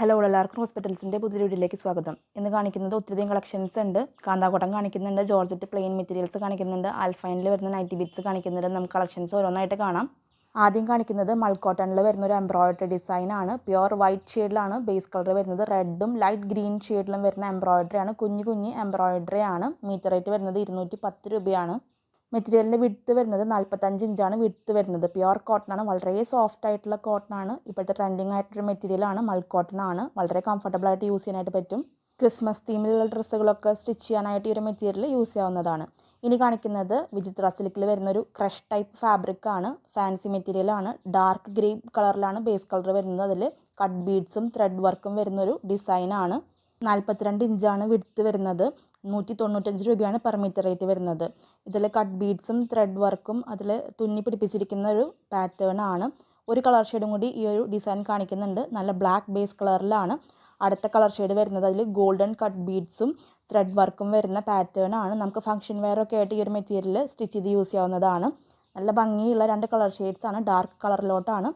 Hello എല്ലാവർക്കും ഹോസ്പിറ്റൽസിന്റെ പുതിയ വീഡിയോയിലേക്ക് സ്വാഗതം. ഇന്ന് കാണിക്കുന്നത് ഒത്തിരി കളക്ഷൻസ് ഉണ്ട്. കാന്താകോട്ടം കാണിക്കുന്നുണ്ട് ജോർജറ്റ് പ്ലെയിൻ മെറ്റീരിയൽസ് കാണിക്കുന്നുണ്ട് ആൽഫൈനിൽ വരുന്ന നൈറ്റി ബിറ്റ്സ് കാണിക്കുന്നുണ്ട്. നമുക്ക് കളക്ഷൻസ് ഓരോന്നായിട്ട് കാണാം. ആദ്യം കാണിക്കുന്നത് മൾക്കോട്ടണിൽ വരുന്ന ഒരു എംബ്രോയിഡറി ഡിസൈൻ ആണ്. പ്യുർ വൈറ്റ് ഷെയ്ഡിലാണ് ബേസ് കളർ വരുന്നത് റെഡും ലൈറ്റ് ഗ്രീൻ ഷെയ്ഡിലും വരുന്ന എംബ്രോയിഡറി ആണ്. കുഞ്ഞു കുഞ്ഞ് എംബ്രോയിഡറി ആണ്. മീറ്റർ റേറ്റ് വരുന്നത് ഇരുന്നൂറ്റി പത്ത് രൂപയാണ്. മെറ്റീരിയലിന്റെ വിടുത്ത് വരുന്നത് നാൽപ്പത്തഞ്ച് ഇഞ്ചാണ് വിടുത്ത് വരുന്നത്. പ്യുവർ കോട്ടൺ ആണ് വളരെ സോഫ്റ്റ് ആയിട്ടുള്ള കോട്ടൺ ആണ് ഇപ്പോഴത്തെ ട്രെൻഡിങ് ആയിട്ടൊരു മെറ്റീരിയൽ ആണ്. മൾ കോട്ടൺ ആണ്. വളരെ കംഫർട്ടബിൾ ആയിട്ട് യൂസ് ചെയ്യാനായിട്ട് പറ്റും. ക്രിസ്മസ് തീമിലുള്ള ഡ്രസ്സുകളൊക്കെ സ്റ്റിച്ച് ചെയ്യാനായിട്ട് ഈ ഒരു മെറ്റീരിയൽ യൂസ് ചെയ്യാവുന്നതാണ്. ഇനി കാണിക്കുന്നത് വിചിത്ര വരുന്ന ഒരു ക്രഷ് ടൈപ്പ് ഫാബ്രിക് ആണ്. ഫാൻസി മെറ്റീരിയൽ ആണ്. ഡാർക്ക് ഗ്രേ കളറിലാണ് ബേസ് കളർ വരുന്നത്. അതിൽ കട്ട് ബീഡ്സും ത്രെഡ് വർക്കും വരുന്നൊരു ഡിസൈനാണ് നാൽപ്പത്തിരണ്ട് ഇഞ്ചാണ് വിടുത്ത് വരുന്നത്. നൂറ്റി തൊണ്ണൂറ്റഞ്ച് രൂപയാണ് പെർ മീറ്റർ റേറ്റ് വരുന്നത്. ഇതിൽ കട്ട് ബീഡ്സും ത്രെഡ് വർക്കും അതിൽ തുന്നി പിടിപ്പിച്ചിരിക്കുന്ന ഒരു പാറ്റേൺ ആണ്. ഒരു കളർ ഷെയ്ഡും കൂടി ഈ ഒരു ഡിസൈൻ കാണിക്കുന്നുണ്ട്. നല്ല ബ്ലാക്ക് ബേസ് കളറിലാണ് അടുത്ത കളർ ഷെയ്ഡ് വരുന്നത് അതിൽ ഗോൾഡൻ കട്ട് ബീഡ്സും ത്രെഡ് വർക്കും വരുന്ന പാറ്റേൺ ആണ്. നമുക്ക് ഫംഗ്ഷൻ വെയർ ഒക്കെ ആയിട്ട് ഈ ഒരു മെറ്റീരിയൽ സ്റ്റിച്ച് ചെയ്ത് യൂസ് ചെയ്യാവുന്നതാണ്. നല്ല ഭംഗിയുള്ള രണ്ട് കളർ ഷെയ്ഡ്സ് ആണ്. ഡാർക്ക് കളറിലോട്ടാണ്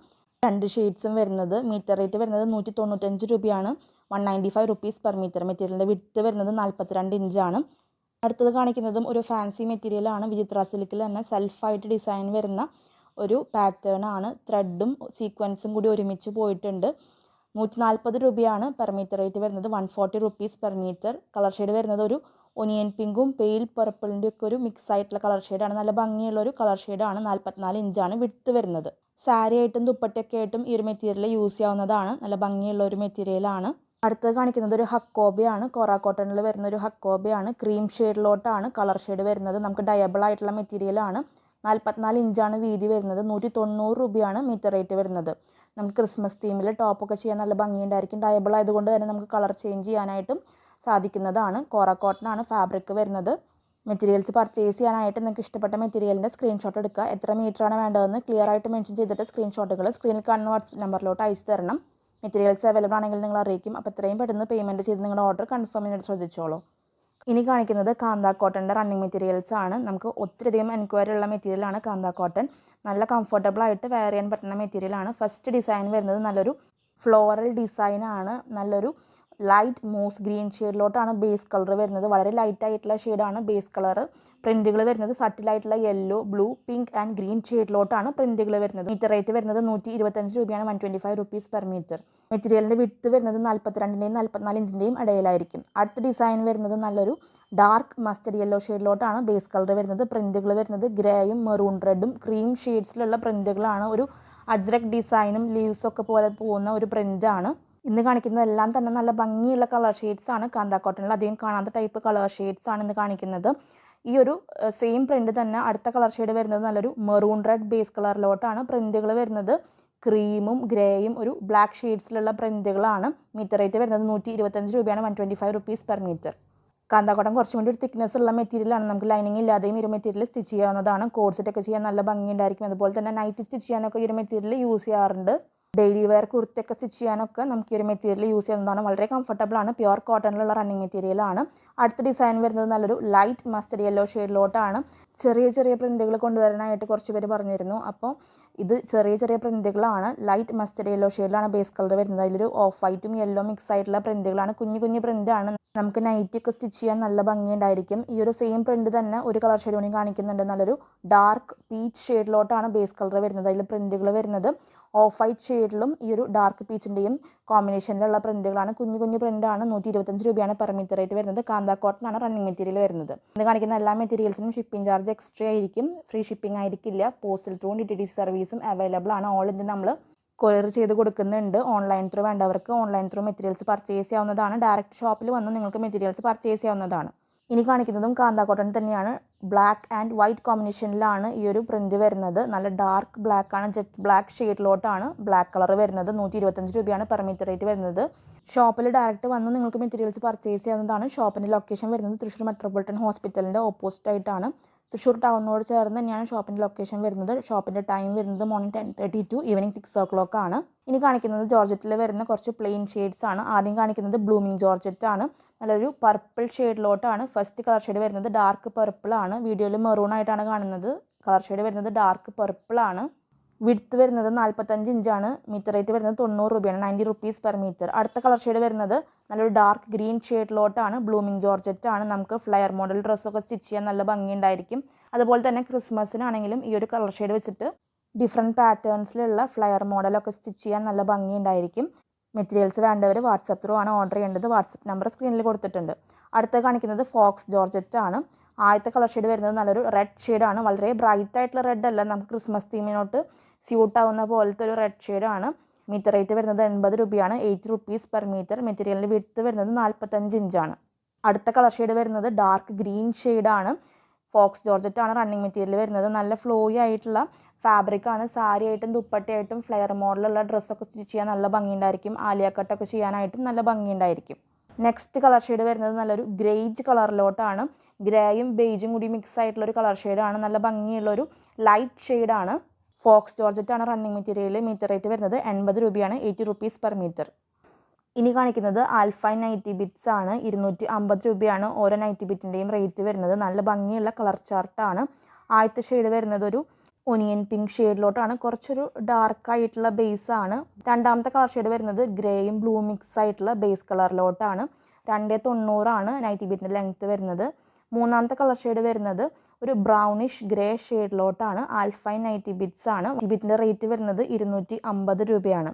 രണ്ട് ഷെയ്ഡ്സും വരുന്നത്. മീറ്റർ റേറ്റ് വരുന്നത് നൂറ്റി തൊണ്ണൂറ്റഞ്ച് രൂപയാണ്. One ninety five rupees per metre മെറ്റീരിയലിന്റെ വിഡ്ത്ത് വരുന്നത് നാൽപ്പത്തിരണ്ട് ഇഞ്ചാണ് അടുത്തത് കാണിക്കുന്നതും ഒരു ഫാൻസി മെറ്റീരിയലാണ് വിചിത്ര സിൽക്കിൽ തന്നെ സെൽഫായിട്ട് ഡിസൈൻ വരുന്ന ഒരു പാറ്റേൺ ആണ്. ത്രെഡും സീക്വൻസും കൂടി ഒരുമിച്ച് പോയിട്ടുണ്ട്. നൂറ്റി നാൽപ്പത് രൂപയാണ് പെർ മീറ്റർ റേറ്റ് വരുന്നത്. One forty rupees per metre colour shade വരുന്നത് ഒരു ഒനിയൻ പിങ്കും പെയിൽ പർപ്പിളിന്റെ ഒക്കെ ഒരു മിക്സ് ആയിട്ടുള്ള കളർ ഷെയ്ഡാണ് നല്ല ഭംഗിയുള്ള ഒരു കളർ ഷെയ്ഡാണ് നാൽപ്പത്തിനാല് ഇഞ്ചാണ് വിടുത്ത് വരുന്നത്. സാരി ആയിട്ടും ദുപ്പട്ടയൊക്കെ ആയിട്ടും ഈ ഒരു മെറ്റീരിയൽ യൂസ് ചെയ്യാവുന്നതാണ്. നല്ല ഭംഗിയുള്ള ഒരു മെറ്റീരിയലാണ് അടുത്തത് കാണിക്കുന്നത് ഒരു ഹക്കോബയാണ്. കോറ കോട്ടണിൽ വരുന്ന ഒരു ഹക്കോബയാണ്. ക്രീം ഷെയ്ഡിലോട്ടാണ് കളർ ഷെയ്ഡ് വരുന്നത്. നമുക്ക് ഡയബിൾ ആയിട്ടുള്ള മെറ്റീരിയലാണ് നാൽപ്പത്തിനാല് ഇഞ്ചാണ് വീതി വരുന്നത്. നൂറ്റി തൊണ്ണൂറ് രൂപയാണ് മീറ്റർ റേറ്റ് വരുന്നത്. നമുക്ക് ക്രിസ്മസ് തീമിൽ ടോപ്പൊക്കെ ചെയ്യാൻ നല്ല ഭംഗിയുണ്ടായിരിക്കും. ഡയബിൾ ആയതുകൊണ്ട് തന്നെ നമുക്ക് കളർ ചേഞ്ച് ചെയ്യാനായിട്ടും സാധിക്കുന്നതാണ്. കോറ ഫാബ്രിക് വരുന്നത്. മെറ്റീരിയൽസ് പർച്ചേസ് ചെയ്യാനായിട്ട് നിങ്ങൾക്ക് ഇഷ്ടപ്പെട്ട മെറ്റീരിയലിന്റെ സ്ക്രീൻഷോട്ട് എടുക്കുക. എത്ര മീറ്ററാണ് വേണ്ടതെന്ന് ക്ലിയർ ആയിട്ട് മെൻഷൻ ചെയ്തിട്ട് സ്ക്രീൻഷോട്ടുകൾ സ്ക്രീനിൽ കാണുന്ന വാട്സപ്പ് നമ്പറിലോട്ട് അയച്ചു തരണം. മെറ്റീരിയൽസ് അവൈലബിൾ ആണെങ്കിൽ നിങ്ങൾ അറിയിക്കും. അപ്പോൾ എത്രയും പെട്ടെന്ന് പേയ്മെന്റ് ചെയ്ത് നിങ്ങളുടെ ഓർഡർ കൺഫേം ചെയ്യാനായിട്ട് ശ്രദ്ധിച്ചോളൂ. ഇനി കാണിക്കുന്നത് കാന്ത കോട്ടന്റെ റണ്ണിങ് മെറ്റീരിയൽസ് ആണ്. നമുക്ക് ഒത്തിരിയധികം എൻക്വയറി ഉള്ള മെറ്റീരിയലാണ് കാന്ത കോട്ടൺ നല്ല കംഫർട്ടബിൾ ആയിട്ട് വെയർ ചെയ്യാൻ പറ്റുന്ന മെറ്റീരിയലാണ് ഫസ്റ്റ് ഡിസൈൻ വരുന്നത് നല്ലൊരു ഫ്ലോറൽ ഡിസൈനാണ് നല്ലൊരു ലൈറ്റ് മോസ് ഗ്രീൻ ഷെയ്ഡിലോട്ടാണ് ബേസ് കളർ വരുന്നത്. വളരെ ലൈറ്റ് ആയിട്ടുള്ള ഷെയ്ഡാണ് ബേസ് കളർ പ്രിന്റുകൾ വരുന്നത് സട്ടിലായിട്ടുള്ള yellow blue pink and green ഷെയ്ഡിലോട്ടാണ് പ്രിന്റുകൾ വരുന്നത്. മീറ്റർ റേറ്റ് വരുന്നത് നൂറ്റി ഇരുപത്തഞ്ച് രൂപയാണ് one twenty five rupees per metre മെറ്റീരിയലിന്റെ വിട്ട് വരുന്നത് നാൽപ്പത്തിരണ്ടിന്റെയും നാൽപ്പത്തിനാല് ഇഞ്ചിന്റെയും ഇടയിലായിരിക്കും. അടുത്ത ഡിസൈൻ വരുന്നത് നല്ലൊരു ഡാർക്ക് മസ്റ്റഡ് യെല്ലോ ഷെയ്ഡിലോട്ടാണ് ബേസ് കളർ വരുന്നത്. പ്രിന്റുകൾ വരുന്നത് ഗ്രേയും മെറൂൺ റെഡും ക്രീം ഷെയ്ഡ്സിലുള്ള പ്രിന്റുകളാണ് ഒരു അജ്രക് ഡിസൈനും ലീവ്സൊക്കെ പോലെ പോകുന്ന ഒരു പ്രിന്റാണ് ഇന്ന് കാണിക്കുന്നതെല്ലാം തന്നെ നല്ല ഭംഗിയുള്ള കളർ ഷെയ്ഡ്സ് ആണ്. കാന്ത കോട്ടണിൽ അധികം കാണാത്ത ടൈപ്പ് കളർ ഷെയ്ഡ്സ് ആണ് ഇന്ന് കാണിക്കുന്നത്. ഈ ഒരു സെയിം പ്രിന്റ് തന്നെ അടുത്ത കളർ ഷെയ്ഡ് വരുന്നത് നല്ലൊരു മെറൂൺ റെഡ് ബേസ് കളറിലോട്ടാണ് പ്രിന്റുകൾ വരുന്നത്. ക്രീമും ഗ്രേയും ഒരു ബ്ലാക്ക് ഷെയ്ഡ്സിലുള്ള പ്രിന്റുകളാണ് മീറ്റർ റേറ്റ് വരുന്നത് നൂറ്റി ഇരുപത്തഞ്ച് രൂപയാണ് one twenty five rupees per metre കാന്താക്കോട്ടം കുറച്ചും കൂടി ഒരു തിക്നെസ് ഉള്ള മെറ്റീരിയലാണ് നമുക്ക് ലൈനിങ് ഇല്ലാതെയും ഈ മെറ്റീരിയൽ സ്റ്റിച്ച് ചെയ്യാവുന്നതാണ്. ഒക്കെ ചെയ്യാൻ നല്ല ഭംഗിയുണ്ടായിരിക്കും അതുപോലെ തന്നെ നൈറ്റ് സ്റ്റിച്ച് ചെയ്യാനൊക്കെ ഈ ഒരു മെറ്റീരിയൽ യൂസ് ചെയ്യാറുണ്ട്. ഡെയിലി വെയർ കുർത്തിയൊക്കെ സ്റ്റിച്ച് ചെയ്യാനൊക്കെ നമുക്ക് ഈ ഒരു മെറ്റീരിയൽ യൂസ് ചെയ്യുന്നതാണ്. വളരെ കംഫർട്ടബിൾ ആണ്. പ്യുവർ കോട്ടണിലുള്ള റണ്ണിങ് മെറ്റീരിയൽ ആണ്. അടുത്ത ഡിസൈൻ വരുന്നത് നല്ലൊരു ലൈറ്റ് മസ്റ്റഡ് യെല്ലോ ഷെയ്ഡിലോട്ടാണ് ചെറിയ ചെറിയ പ്രിന്റുകൾ കൊണ്ടുവരാനായിട്ട് കുറച്ച് പേര് പറഞ്ഞിരുന്നു. അപ്പോൾ ഇത് ചെറിയ ചെറിയ പ്രിന്റുകളാണ് ലൈറ്റ് മസ്റ്റഡ് യെല്ലോ ഷെയ്ഡിലാണ് ബേസ് കളർ വരുന്നത്. അതിലൊരു ഓഫ് വൈറ്റും യെല്ലോ മിക്സ് ആയിട്ടുള്ള പ്രിന്റുകളാണ് കുഞ്ഞു കുഞ്ഞു പ്രിന്റാണ് നമുക്ക് നൈറ്റി ഒക്കെ സ്റ്റിച്ച് ചെയ്യാൻ നല്ല ഭംഗിയുണ്ടായിരിക്കും. ഈ ഒരു സെയിം പ്രിന്റ് തന്നെ ഒരു കളർ ഷെയ്ഡ് കൂടി കാണിക്കുന്നുണ്ട്. നല്ലൊരു ഡാർക്ക് പീച്ച് ഷെയ്ഡിലോട്ടാണ് ബേസ് കളർ വരുന്നത്. അതിൽ പ്രിന്റുകൾ വരുന്നത്. ഓഫ് വൈറ്റ് ഷെയ്ഡിലും ഈ ഒരു ഡാർക്ക് പീച്ചിന്റെയും കോമ്പിനേഷനിലുള്ള പ്രിന്റുകളാണ് കുഞ്ഞു കുഞ്ഞു പ്രിന്റാണ് നൂറ്റി ഇരുപത്തഞ്ച് രൂപയാണ് പെർ മീറ്റർ റേറ്റ് വരുന്നത്. കാന്ത കോട്ടനാണ് റണ്ണിങ് മെറ്റീരിയൽ വരുന്നത്. ഇത് കാണിക്കുന്ന എല്ലാ മെറ്റീരിയൽസിനും ഷിപ്പിംഗ് ചാർജ് എക്സ്ട്രാ ആയിരിക്കും. ഫ്രീ ഷിപ്പിംഗ് ആയിരിക്കില്ല. Postal through D T D സർവീസും അവൈലബിൾ ആണ്. ഓൾ ഇന്ത്യ നമ്മൾ കൊറിയർ ചെയ്ത് കൊടുക്കുന്നുണ്ട്. ഓൺലൈൻ ത്രൂ വേണ്ടവർക്ക് ഓൺലൈൻ ത്രൂ മെറ്റീരിയൽസ് പർച്ചേസ് ചെയ്യാവുന്നതാണ്. ഡയറക്റ്റ് ഷോപ്പിൽ വന്ന് നിങ്ങൾക്ക് മെറ്റീരിയൽസ് പർച്ചേസ് ചെയ്യാവുന്നതാണ്. ഇനി കാണിക്കുന്നതും കാന്ത കോട്ടൺ തന്നെയാണ് ബ്ലാക്ക് ആൻഡ് വൈറ്റ് കോമ്പിനേഷനിലാണ് ഈ ഒരു പ്രിന്റ് വരുന്നത്. നല്ല ഡാർക്ക് ബ്ലാക്ക് ആണ്. ജെറ്റ് ബ്ലാക്ക് ഷെയ്ഡിലോട്ടാണ് ബ്ലാക്ക് കളർ വരുന്നത്. നൂറ്റി ഇരുപത്തഞ്ച് രൂപയാണ് പെർ മീറ്റർ റേറ്റ് വരുന്നത്. ഷോപ്പിൽ ഡയറക്റ്റ് വന്ന് നിങ്ങൾക്ക് മെറ്റീരിയൽസ് പർച്ചേസ് ചെയ്യുന്നതാണ് ഷോപ്പിന്റെ ലൊക്കേഷൻ വരുന്നത് തൃശ്ശൂർ മെട്രോപൊളിറ്റൻ ഹോസ്പിറ്റലിന്റെ ഓപ്പോസിറ്റ് ആയിട്ടാണ്. തൃശ്ശൂർ ടൗണിനോട് ചേർന്ന് തന്നെയാണ് ഷോപ്പിന്റെ ലൊക്കേഷൻ വരുന്നത്. ഷോപ്പിന്റെ ടൈം വരുന്നത് morning ten thirty to evening six o'clock ആണ്. ഇനി കാണിക്കുന്നത് ജോർജറ്റിൽ വരുന്ന കുറച്ച് പ്ലെയിൻ ഷെയ്ഡ്സ് ആണ്. ആദ്യം കാണിക്കുന്നത് ബ്ലൂമിങ് ജോർജറ്റ് ആണ്. നല്ലൊരു പർപ്പിൾ ഷെയ്ഡിലോട്ടാണ് ഫസ്റ്റ് കളർ ഷെയ്ഡ് വരുന്നത് ഡാർക്ക് പർപ്പിൾ ആണ്. വീഡിയോയിൽ മെറൂൺ ആയിട്ടാണ് കാണുന്നത്. കളർ ഷെയ്ഡ് വരുന്നത് ഡാർക്ക് പർപ്പിൾ ആണ്. വിഡ്ത്ത് വരുന്നത് നാൽപ്പത്തഞ്ച് ഇഞ്ചാണ്. മീറ്റർ റേറ്റ് വരുന്നത് തൊണ്ണൂറ് രൂപയാണ്. Ninety rupees per metre. അടുത്ത കളർ ഷെയ്ഡ് വരുന്നത് നല്ലൊരു ഡാർക്ക് ഗ്രീൻ ഷെയ്ഡിലോട്ടാണ് ബ്ലൂമിങ് ജോർജറ്റ് ആണ്. നമുക്ക് ഫ്ലയർ മോഡൽ ഡ്രസ്സൊക്കെ സ്റ്റിച്ച് ചെയ്യാൻ നല്ല ഭംഗിയുണ്ടായിരിക്കും. അതുപോലെ തന്നെ ക്രിസ്മസിനാണെങ്കിലും ഈ ഒരു കളർ ഷെയ്ഡ് വെച്ചിട്ട് ഡിഫറെന്റ് പാറ്റേൺസിലുള്ള ഫ്ലയർ മോഡലൊക്കെ സ്റ്റിച്ച് ചെയ്യാൻ നല്ല ഭംഗിയുണ്ടായിരിക്കും. മെറ്റീരിയൽസ് വേണ്ടവർ വാട്സപ്പ് ത്രൂ ആണ് ഓർഡർ ചെയ്യേണ്ടത്. വാട്സപ്പ് നമ്പർ സ്ക്രീനിൽ കൊടുത്തിട്ടുണ്ട്. അടുത്ത കാണിക്കുന്നത് ഫോക്സ് ജോർജറ്റ് ആണ്. ആദ്യത്തെ കളർ ഷെയ്ഡ് വരുന്നത് നല്ലൊരു റെഡ് ഷെയ്ഡാണ് വളരെ ബ്രൈറ്റ് ആയിട്ടുള്ള റെഡ് അല്ല. നമുക്ക് ക്രിസ്മസ് തീമിനോട്ട് സ്യൂട്ട് ആവുന്ന പോലത്തെ ഒരു റെഡ് ഷെയ്ഡാണ് മീറ്റർ റേറ്റ് വരുന്നത് എൺപത് രൂപയാണ്. Eight rupees per metre. മെറ്റീരിയലിന്റെ വിടുത്ത് വരുന്നത് നാൽപ്പത്തഞ്ച് ഇഞ്ചാണ് അടുത്ത കളർ ഷെയ്ഡ് വരുന്നത് ഡാർക്ക് ഗ്രീൻ ഷെയ്ഡാണ് ഫോക്സ് ജോർജറ്റ് ആണ് റണ്ണിങ് മെറ്റീരിയൽ വരുന്നത്. നല്ല ഫ്ലോയി ആയിട്ടുള്ള ഫാബ്രിക് ആണ്. സാരി ആയിട്ടും ദുപ്പട്ടയായിട്ടും ഫ്ലെയർ മോഡലുള്ള ഡ്രസ്സൊക്കെ സ്റ്റിച്ച് ചെയ്യാൻ നല്ല ഭംഗിയുണ്ടായിരിക്കും. ആലിയ കട്ടൊക്കെ ചെയ്യാനായിട്ടും നല്ല ഭംഗിയുണ്ടായിരിക്കും. നെക്സ്റ്റ് കളർ ഷെയ്ഡ് വരുന്നത് നല്ലൊരു ഗ്രേജ് കളറിലോട്ടാണ് ഗ്രേയും ബേജും കൂടി മിക്സ് ആയിട്ടുള്ള ഒരു കളർ ഷെയ്ഡാണ് നല്ല ഭംഗിയുള്ളൊരു ലൈറ്റ് ഷെയ്ഡാണ് ഫോക്സ് ജോർജറ്റ് ആണ് റണ്ണിങ് മെറ്റീരിയൽ മീറ്റർ റേറ്റ് വരുന്നത് എൺപത് രൂപയാണ് എയ്റ്റി റുപ്പീസ് പെർ മീറ്റർ ഇനി കാണിക്കുന്നത് ആൽഫൈൻ നൈറ്റി ബിറ്റ്സ് ആണ് ഇരുന്നൂറ്റി അമ്പത് രൂപയാണ് ഓരോ നൈറ്റി ബിറ്റിന്റെയും റേറ്റ് വരുന്നത്. നല്ല ഭംഗിയുള്ള കളർ ചാർട്ടാണ് ആദ്യത്തെ ഷെയ്ഡ് വരുന്നത് ഒരു ഒനിയൻ പിങ്ക് ഷെയ്ഡിലോട്ടാണ് കുറച്ചൊരു ഡാർക്ക് ആയിട്ടുള്ള ബേസ് ആണ്. രണ്ടാമത്തെ കളർ ഷെയ്ഡ് വരുന്നത് ഗ്രേയും ബ്ലൂ മിക്സ് ആയിട്ടുള്ള ബേസ് കളറിലോട്ടാണ് രണ്ടേ തൊണ്ണൂറാണ് നൈറ്റി ബിറ്റിന്റെ ലെങ്ത്ത് വരുന്നത്. മൂന്നാമത്തെ കളർ ഷെയ്ഡ് വരുന്നത് ഒരു ബ്രൗണിഷ് ഗ്രേ ഷെയ്ഡിലോട്ടാണ് ആൽഫൈൻ നൈറ്റി ബിറ്റ്സ് ആണ്. ബിറ്റിന്റെ റേറ്റ് വരുന്നത് ഇരുന്നൂറ്റി അമ്പത് രൂപയാണ്.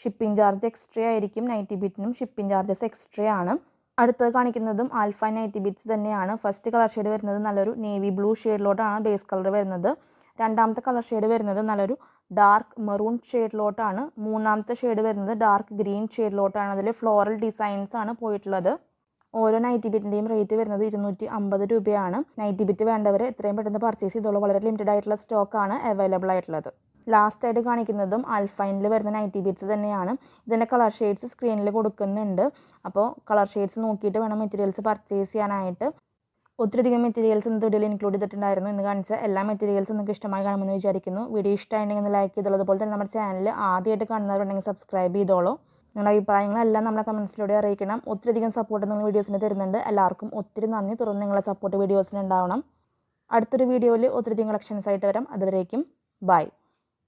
ഷിപ്പിംഗ് ചാർജ് എക്സ്ട്രാ ആയിരിക്കും നൈറ്റി ബിറ്റിനും ഷിപ്പിംഗ് ചാർജസ് എക്സ്ട്രാ ആണ്. അടുത്തത് കാണിക്കുന്നതും ആൽഫൈൻ നൈറ്റി ബിറ്റ്സ് തന്നെയാണ്. ഫസ്റ്റ് കളർ ഷെയ്ഡ് വരുന്നത് നല്ലൊരു നേവി ബ്ലൂ ഷെയ്ഡിലോട്ടാണ് ബേസ് കളർ വരുന്നത്. രണ്ടാമത്തെ കളർ ഷെയ്ഡ് വരുന്നത് നല്ലൊരു ഡാർക്ക് മെറൂൺ ഷെയ്ഡിലോട്ടാണ് മൂന്നാമത്തെ ഷെയ്ഡ് വരുന്നത് ഡാർക്ക് ഗ്രീൻ ഷെയ്ഡിലോട്ടാണ് അതിൽ ഫ്ലോറൽ ഡിസൈൻസ് ആണ് പോയിട്ടുള്ളത്. ഓരോ നൈറ്റി ബിറ്റിന്റെയും റേറ്റ് വരുന്നത് ഇരുന്നൂറ്റി അമ്പത് രൂപയാണ്. നൈറ്റി ബിറ്റ് വേണ്ടവർ എത്രയും പെട്ടെന്ന് പർച്ചേസ് ചെയ്തോളൂ. വളരെ ലിമിറ്റഡ് ആയിട്ടുള്ള സ്റ്റോക്കാണ് അവൈലബിൾ ആയിട്ടുള്ളത്. ലാസ്റ്റ് ആയിട്ട് കാണിക്കുന്നതും അൽഫൈനിൽ വരുന്ന നൈറ്റി ബിറ്റ്സ് തന്നെയാണ്. ഇതിന്റെ കളർ ഷെയ്ഡ്സ് സ്ക്രീനിൽ കൊടുക്കുന്നുണ്ട്. അപ്പോൾ കളർ ഷെയ്ഡ്സ് നോക്കിയിട്ട് വേണം മെറ്റീരിയൽസ് പർച്ചേസ് ചെയ്യാനായിട്ട്. ഒത്തിരിയധികം മെറ്റീരിയൽസ് ഇന്ന് വീഡിയോയിൽ ഇൻക്ലൂഡ് ചെയ്തിട്ടുണ്ടായിരുന്നു. ഇന്ന് കാണിച്ച എല്ലാ മെറ്റീരിയൽസും നിങ്ങൾക്ക് ഇഷ്ടമായി കാണുമെന്ന് വിചാരിക്കുന്നു. വീഡിയോ ഇഷ്ടമായിട്ടുണ്ടെങ്കിൽ ലൈക്ക് ചെയ്തോളൂ അതുപോലെ തന്നെ നമ്മുടെ ചാനൽ ആദ്യമായിട്ട് കാണുന്നവരുണ്ടെങ്കിൽ സബ്സ്ക്രൈബ് ചെയ്തോളൂ. നിങ്ങളുടെ അഭിപ്രായങ്ങളെല്ലാം നമ്മളെ കമൻസിലൂടെ അറിയിക്കണം. ഒത്തിരിയധികം സപ്പോർട്ട് നിങ്ങൾ വീഡിയോസിന് തരുന്നുണ്ട്. എല്ലാവർക്കും ഒത്തിരി നന്ദി. തുറന്ന് നിങ്ങളെ സപ്പോർട്ട് വീഡിയോസിന് ഉണ്ടാവണം. അടുത്തൊരു വീഡിയോയിൽ ഒത്തിരിയധികം കളക്ഷൻസ് ആയിട്ട് വരാം. അതുവരേക്കും ബൈ